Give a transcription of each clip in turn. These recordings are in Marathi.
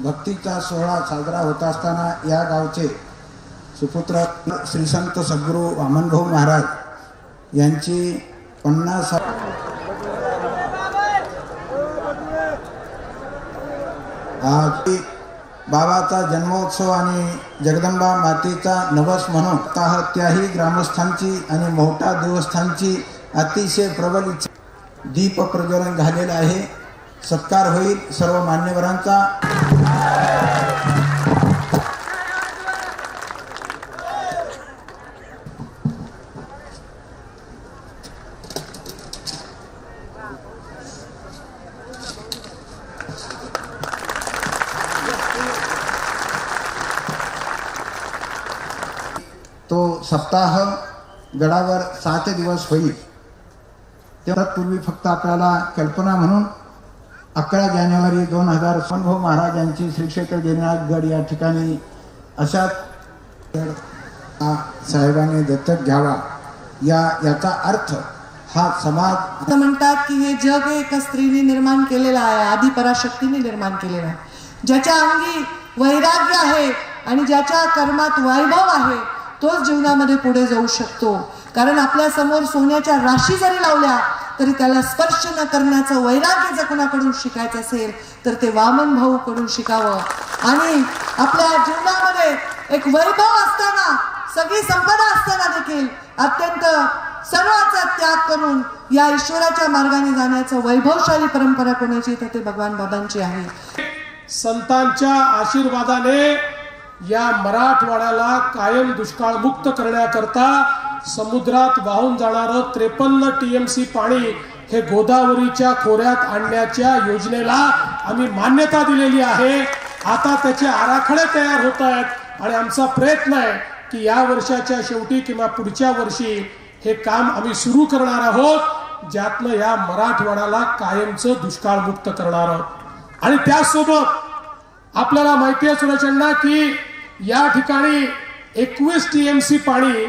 भक्तीचा सोहळा साजरा होत असताना या गावचे सुपुत्र श्री संत सद्गुरू वामनभाऊ महाराज यांची पन्नास आज बाबाचा जन्मोत्सव आणि जगदंबा मातेचा नवस म्हणून तह त्याही ग्रामस्थांची आणि मोठा देवस्थानची अतिशय प्रबल इच्छा दीप प्रज्वलन झालेलं आहे. सत्कार होईल सर्व मान्यवरांचा. तो सप्ताह गडावर सात दिवस होईल. पूर्वी फक्त आपल्याला कल्पना म्हणून अकरा जानेवारी दोन हजार सोनभाऊ महाराजांची श्रीक्षेत्र श्री गिरनाथ गड या ठिकाणी अशा साहेबांनी दत्तक घ्यावा. या याचा अर्थ हा समाज असं म्हणतात की हे जग एका स्त्रीने निर्माण केलेलं आहे आधी पराशक्तीने निर्माण केलेलं आहे. ज्याच्या अंगी वैराग्य आहे आणि ज्याच्या कर्मात वैभव आहे तोच जीवनामध्ये पुढे जाऊ शकतो. कारण आपल्यासमोर सोन्याच्या राशी जरी लावल्या तरी त्याला स्पर्श न करण्याचं वैराग्य जर कुणाकडून शिकायचं असेल तर ते वामन भाऊ कडून शिकावं. आणि आपल्या जीवनामध्ये एक वैभव असताना सगळी संपदा असताना देखील अत्यंत सर्वाचा त्याग करून या ईश्वराच्या मार्गाने जाण्याचं वैभवशाली परंपरा कोणाची तर ते भगवान बाबांची आहे. संतांच्या आशीर्वादाने या मराठवाड्याला कायम दुष्काळमुक्त करण्याकरता समुद्रात वाहून जाणारं त्रेपन्न टीएमसी पाणी हे गोदावरीच्या खोऱ्यात आणण्याच्या योजनेला आम्ही मान्यता दिलेली आहे. आता त्याचे आराखडे तयार होत आहेत आणि आमचा प्रयत्न आहे की या वर्षाच्या शेवटी किंवा पुढच्या वर्षी हे काम आम्ही सुरू करणार आहोत ज्यातनं या मराठवाड्याला कायमचं दुष्काळमुक्त करणार आहोत. आणि त्यासोबत आपल्याला माहिती आहे सुरचंडा की या ठिकाणी एकवीस टी एम सी पाणी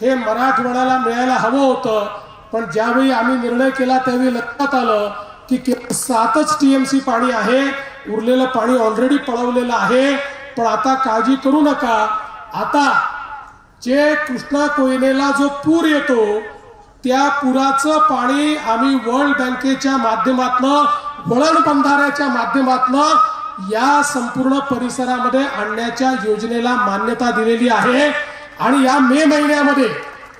हे मराठवाड्याला मिळायला हवं होतं. पण ज्यावेळी आम्ही निर्णय केला त्यावेळी लक्षात आलं की केवळ सातच टी एम सी पाणी आहे. उरलेलं पाणी ऑलरेडी पळवलेलं आहे. पण आता काळजी करू नका. आता जे कृष्णा कोयनेला जो पूर येतो त्या पुराचं पाणी आम्ही वर्ल्ड बँकेच्या माध्यमातनं वळण बंधाऱ्याच्या माध्यमातनं या संपूर्ण परिसरामध्ये आणण्याच्या योजनेला मान्यता दिलेली आहे. आणि या मे महिन्यामध्ये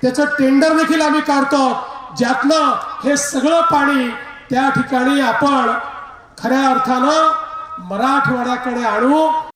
त्याचं टेंडर देखील आम्ही काढतो. ज्यातनं हे सगळं पाणी त्या ठिकाणी आपण खऱ्या अर्थानं मराठवाड्याकडे आणू.